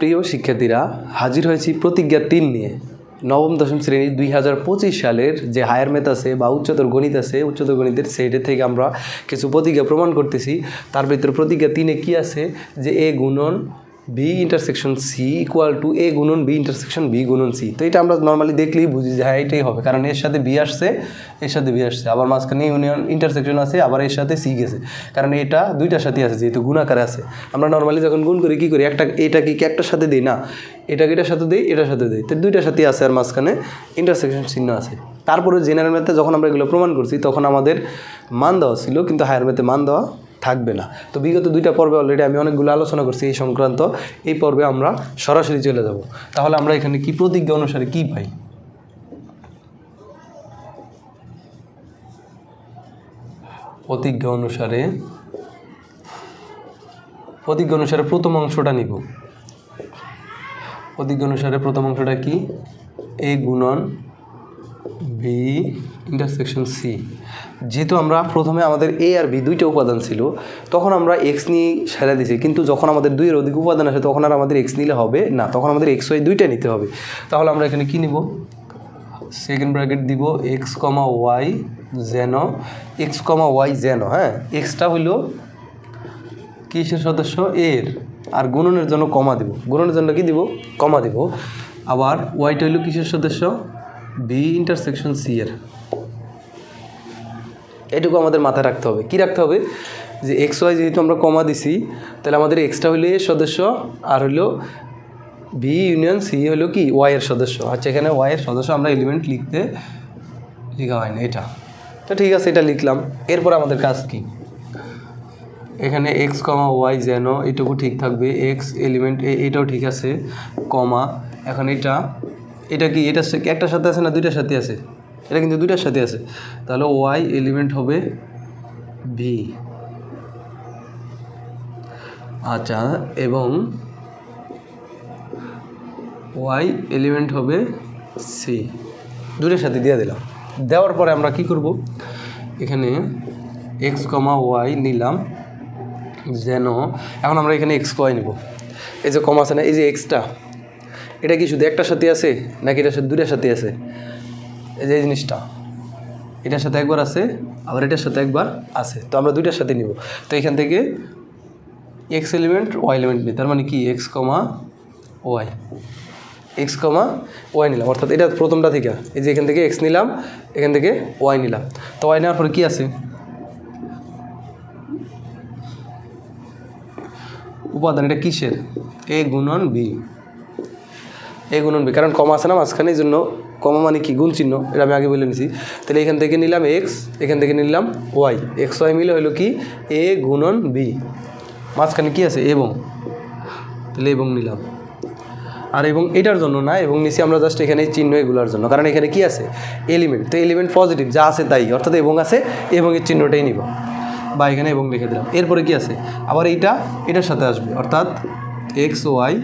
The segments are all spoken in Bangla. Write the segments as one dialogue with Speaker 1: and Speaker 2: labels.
Speaker 1: প্রিয় শিক্ষার্থীরা, হাজির হয়েছি প্রতিজ্ঞা তিন নিয়ে। নবম, দশম শ্রেণির দুই হাজার পঁচিশ সালের যে হায়ার ম্যাথ আছে বা উচ্চতর গণিত আছে, উচ্চতর গণিতের সেইটা থেকে আমরা কিছু প্রতিজ্ঞা প্রমাণ করতেছি। তার ভিতরে প্রতিজ্ঞা তিনে কি আছে? যে এ গুণন B intersection C equal to A গুণন বি ইন্টারসেকশন বি গুণন সি তো এটা আমরা নর্মালি দেখলেই বুঝি যে হ্যাঁ এটাই হবে। কারণ এর সাথে বি আসছে, এর সাথে বি আসছে। আবার মাঝখানে ইউনিয়ন ইন্টারসেকশন আছে, আবার এর সাথে সি গেছে। কারণ এটা দুইটার সাথে আছে, যেহেতু গুণাকারে আছে। আমরা নর্মালি যখন গুণ করি, কী করি? একটা, এটা কি একটার সাথে দিই? না। এটাকে এটার সাথে দিই? এটার সাথে দিই। তো দুইটার সাথে আছে আর মাঝখানে ইন্টারসেকশন চিহ্ন আছে। তারপরে জেনারেল ম্যাথে যখন আমরা এগুলো প্রমাণ করছি, তখন আমাদের মান দেওয়া ছিল, কিন্তু হায়ার ম্যাথে মান দেওয়া থাকবে না। তো বিগত দুইটা পর্বে অলরেডি আমি অনেকগুলো আলোচনা করছি এই সংক্রান্ত। এই পর্বে আমরা সরাসরি চলে যাব। তাহলে আমরা এখানে কি প্রতিজ্ঞা অনুসারে কি পাই? প্রতিজ্ঞা অনুসারে প্রতিজ্ঞা অনুসারে প্রথম অংশটা নিব। প্রতিজ্ঞা অনুসারে প্রথম অংশটা কি? এ গুণন বি ইন্টারসেকশন সি যেহেতু আমরা প্রথমে আমাদের এ আর বি দুইটা উপাদান ছিল, তখন আমরা এক্স নিয়ে সেরা দিয়েছি। কিন্তু যখন আমাদের দুইয়ের অধিক উপাদান আসে, তখন আর আমাদের এক্স নিলে হবে না, তখন আমাদের এক্স ওয়াই দুইটা নিতে হবে। তাহলে আমরা এখানে কী নিব? সেকেন্ড ব্র্যাকেট দিব এক্স কমা ওয়াই যেন এক্স কমা ওয়াই যেন হ্যাঁ এক্সটা হইল কিসের সদস্য? এর। আর গুণনের জন্য কমা দিব। গুণনের জন্য কি দিব? কমা দিব। আবার ওয়াইটা হইল কিসের সদস্য? বি ইন্টারসেকশন সি এর। এটুকু আমাদের মাথায় রাখতে হবে। কি রাখতে হবে? যে এক্স ওয়াই যেহেতু আমরা কমা দিছি, তাহলে আমাদের এক্সটা হইল সদস্য, আর হইল বি ইউনিয়ন সি হলো কি? ওয়াইয়ের সদস্য। আচ্ছা এখানে ওয়াইয়ের সদস্য আমরা এলিমেন্ট লিখতে লেখা হয় না এটা। তো ঠিক আছে, এটা লিখলাম। এরপর আমাদের কাজ কি? এখানে এক্স কমা ওয়াই যেন এটুকু ঠিক থাকবে। এক্স এলিমেন্ট এটাও ঠিক আছে কমা এখন এটা এটা কি? এটা একটার সাথে আছে না দুইটার সাথে আছে? এটা কিন্তু দুইটার সাথে আছে। তাহলে ওয়াই এলিমেন্ট হবে ভি আচ্ছা এবং ওয়াই এলিমেন্ট হবে সি দুটোর সাথে দিয়ে দিলাম। দেওয়ার পরে আমরা কি করব? এখানে এক্স কমা ওয়াই নিলাম, যেন এখন আমরা এখানে এক্স ওয়াই নেব। এই যে কমা আছে না, এই যে এক্সটা এটা কি শুধু একটার সাথে আছে, নাকি এটার সাথে দুইটার সাথে আছে? এই যে এই জিনিসটা, এটার সাথে একবার আছে, আবার এটার সাথে একবার আছে। তো আমরা দুইটার সাথে নিব। তো এখান থেকে এক্স এলিমেন্ট ওয়াই এলিমেন্ট নিই। তার মানে কি? X comma Y X comma Y নিলাম। অর্থাৎ এটা প্রথমটা থেকে। এই যে এখান থেকে এক্স নিলাম, এখান থেকে ওয়াই নিলাম। তো ওয়াই নেওয়ার পরে কী আছে? উপাদান, এটা কিসের? এ গুণন বি এ গুণন বি। কারণ কমা আছে না মাঝখানে, এই জন্য কমা মানে কি? গুণ চিহ্ন, এটা আমি আগে বলে নিছি। তাহলে এখান থেকে নিলাম এক্স এখান থেকে নিলাম ওয়াই এক্স ওয়াই মিলে হলো কি? এ গুণন বি। মাঝখানে কি আছে? এবং। তাহলে এবং নিলাম। আর এবং এটার জন্য না, এবং নিচে আমরা জাস্ট এখানে চিহ্ন এগুলোর জন্য। কারণ এখানে কি আছে? এলিমেন্ট তো এলিমেন্ট পজিটিভ যা আছে তাই। অর্থাৎ এবং আছে, এবং এর চিহ্নটাই নিব। বা এখানে এবং লিখে দিলাম। এরপরে কি আছে? আবার এইটা, এটার সাথে আসবে। অর্থাৎ এক্স ওয়াই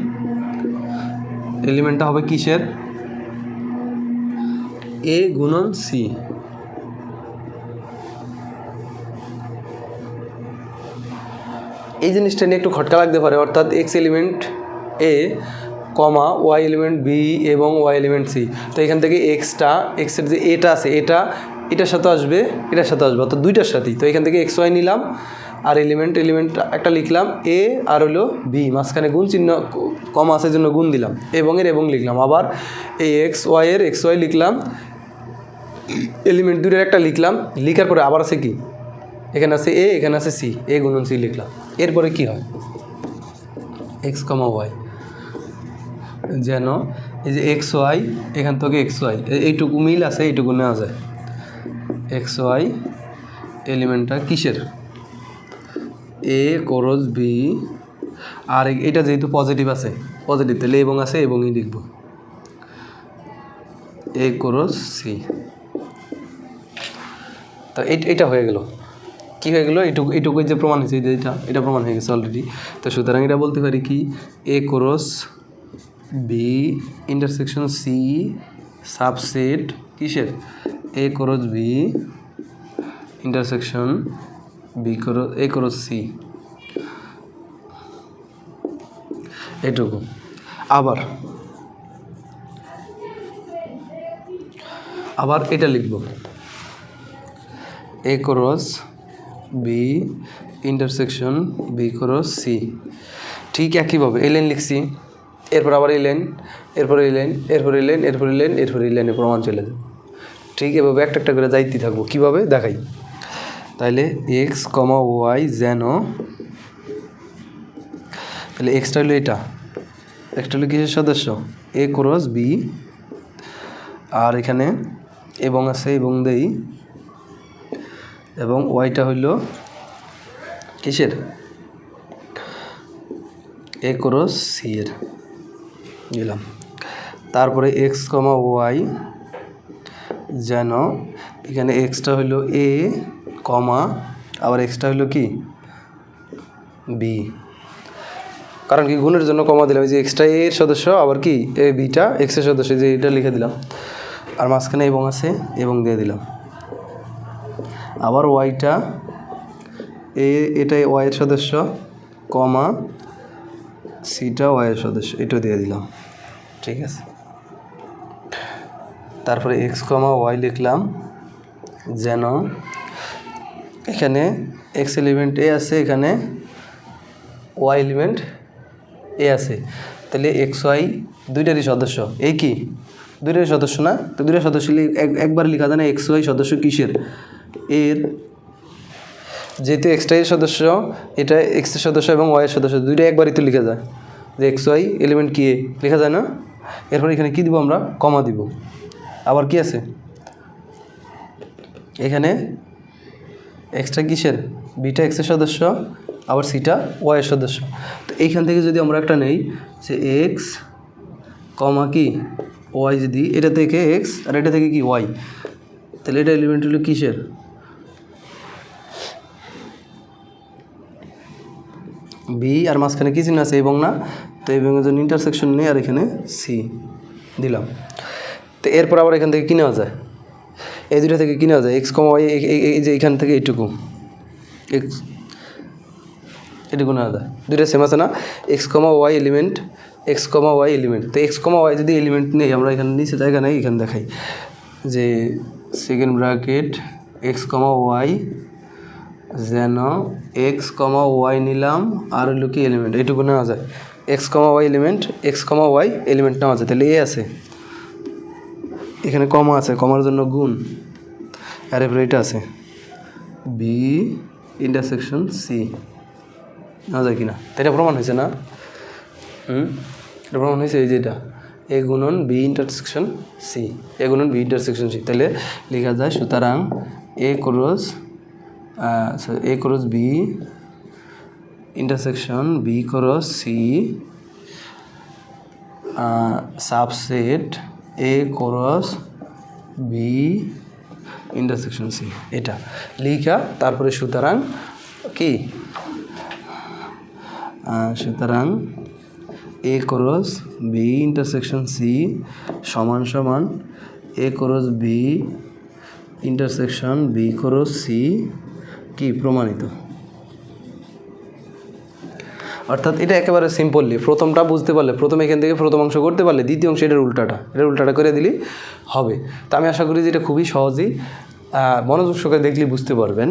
Speaker 1: এলিমেন্টটা হবে কিসের? এ গুণন সি এই জিনিসটা নিয়ে একটু খটকা লাগতে পারে, অর্থাৎ X element A comma Y element B এবং ওয়াই এলিমেন্ট সি তো এখান থেকে এক্সটা এক্সের যে এটা আছে এটা এটার সাথে আসবে, এটার সাথে আসবে, অর্থাৎ দুইটার সাথেই। তো এখান থেকে এক্স ওয়াই নিলাম, আর এলিমেন্ট এলিমেন্ট একটা লিখলাম এ আর হলো বি মাঝখানে গুণ চিহ্ন, কম আসার জন্য গুণ দিলাম, এবং এর এবং লিখলাম। আবার এই এক্স ওয়াই এর এক্স ওয়াই লিখলাম এলিমেন্ট দুটোর একটা লিখলাম, লিখার পরে আবার আছে কি? এখানে আছে এ এখানে আছে সি এ গুণন সি লিখলাম। এরপরে কি হয়? এক্স কমা ওয়াই যেন এই যে এক্স ওয়াই এখান থেকে এক্স ওয়াই এইটুকু মিল আছে, এইটুকু নেওয়া যায়। এক্স ওয়াই এলিমেন্টটা কিসের? এ করজ বি আর এটা যেহেতু পজিটিভ আছে পজিটিভ তাহলে এবং আছে এবংই লিখব। এ করজ সি তো এটা হয়ে গেল। কি হয়ে গেলো? এইটুকু এইটুকুই যে প্রমাণ হয়েছে এটা এটা প্রমাণ হয়ে গেছে অলরেডি তো সুতরাং এটা বলতে পারি কি? A cross B intersection C subset কিসের? A cross B intersection B cross A cross C এটুকু। আবার। আবার এটা লিখব। A cross B intersection B cross C ঠিক একইভাবে এই লাইন লিখছি। এরপর আবার এই লাইন এরপর এই লাইন এরপরে এই লাইন এরপর এই লাইন এরপর এই লাইনে প্রমাণ চলে যাবে। ঠিক এভাবে একটা একটা করে যাইতে থাকব। কীভাবে? দেখাই। তাহলে এক্স কমা ওয়াই যেন তাহলে এক্সটা হলো এটা। এক্সটা হলো কিসের সদস্য? এ ক্রস বি আর এখানে এবং আছে এবং দেই। এবং ওয়াইটা হইল কিসের? এ ক্রস সি এর। দিলাম তারপরে এক্স কমা ওয়াই যেন এখানে এক্সটা হইল এ কমা, আবার এক্সটা হইল কি? বি কারণ কি, গুণের জন্য কমা দিলাম, এই যে এক্সট্রা এর সদস্য, আবার কি? এ বিটা এক্সের সদস্য যে এটা লিখে দিলাম। আর মাঝখানে এবং আছে, এবং দিয়ে দিলাম। আবার ওয়াইটা এ এটা ওয়াইয়ের সদস্য, কমা সিটা ওয়াইয়ের সদস্য এটা দিয়ে দিলাম। ঠিক আছে? তারপরে এক্স কমা ওয়াই লিখলাম, যেন এখানে এক্স এলিমেন্ট এ আছে, এখানে ওয়াই এলিমেন্ট এ আছে। তাহলে এক্স ওয়াই দুইটারই সদস্য। এই কি? দুইটারই সদস্য না? তো দুইটা সদস্য একবার লেখা যায় না এক্স ওয়াই সদস্য কিসের? এর যেহেতু এক্সটা এর সদস্য, এটা এক্সের সদস্য এবং ওয়াইয়ের সদস্য দুইটা একবারই তো লেখা যায়। যে এক্স ওয়াই এলিমেন্ট কি? এ লেখা যায় না? এরপর এখানে কি দিব আমরা? কমা দিব। আবার কি আছে? এখানে এক্সট্রা কিসের? বিটা এক্সের সদস্য, আবার সিটা ওয়াইয়ের সদস্য। তো এইখান থেকে যদি আমরা একটা নেই, যে এক্স কমা কি? ওয়াই যদি, এটা থেকে এক্স আর এটা থেকে কি? ওয়াই তাহলে এটা এলিমেন্ট হলো কিসের? বি আর মাঝখানে কি চিহ্ন আছে? এবং না তো এবং ইন্টারসেকশন নেই আর এখানে সি দিলাম। তো এরপর আবার এখান থেকে কি নেওয়া যায়? এই দুটো থেকে কি নেওয়া যায়? এক্স কমা ওয়াই এই যে এখান থেকে এইটুকু। এক্স এটুকু নেওয়া যায়। দুটো সেম আছে না? X comma Y element X comma Y element তো এক্স কমা ওয়াই যদি এলিমেন্ট নেই, আমরা এখানে নিচে জায়গা নেই, এখানে দেখাই। যে second bracket X comma Y যেন এক্স কমা ওয়াই নিলাম, আর হলো কি এলিমেন্ট এইটুকু নেওয়া যায়। X comma Y element X comma Y element নেওয়া যায়। তাহলে এ আছে। এখানে কমা আছে, কমার জন্য গুণ। আর এরপরে এটা আছে। বি ইন্টারসেকশন সি নেওয়া যায় কিনা? তো এটা প্রমাণ হয়েছে না? এটা প্রমাণ হয়েছে এই যে এটা। এ গুণন বি ইন্টারসেকশন সি এ গুণন বি ইন্টারসেকশন সি তাহলে লেখা যায়, সুতরাং A cross A cross B intersection B cross C subset A cross B intersection C এটা। লিখা, তারপরে সুতরাং কি? সুতরাং A cross B intersection C সমান সমান A cross B intersection B cross C কি? প্রমাণিত। অর্থাৎ এটা একেবারে সিম্পললি প্রথমটা বুঝতে পারলে, প্রথম এখান থেকে প্রথম অংশ করতে পারলে দ্বিতীয় অংশ এটার উল্টাটা এটার উল্টাটা করে দিলেই হবে। তা আমি আশা করি যে এটা খুবই সহজেই মনোযোগ সহকারে দেখলে বুঝতে পারবেন।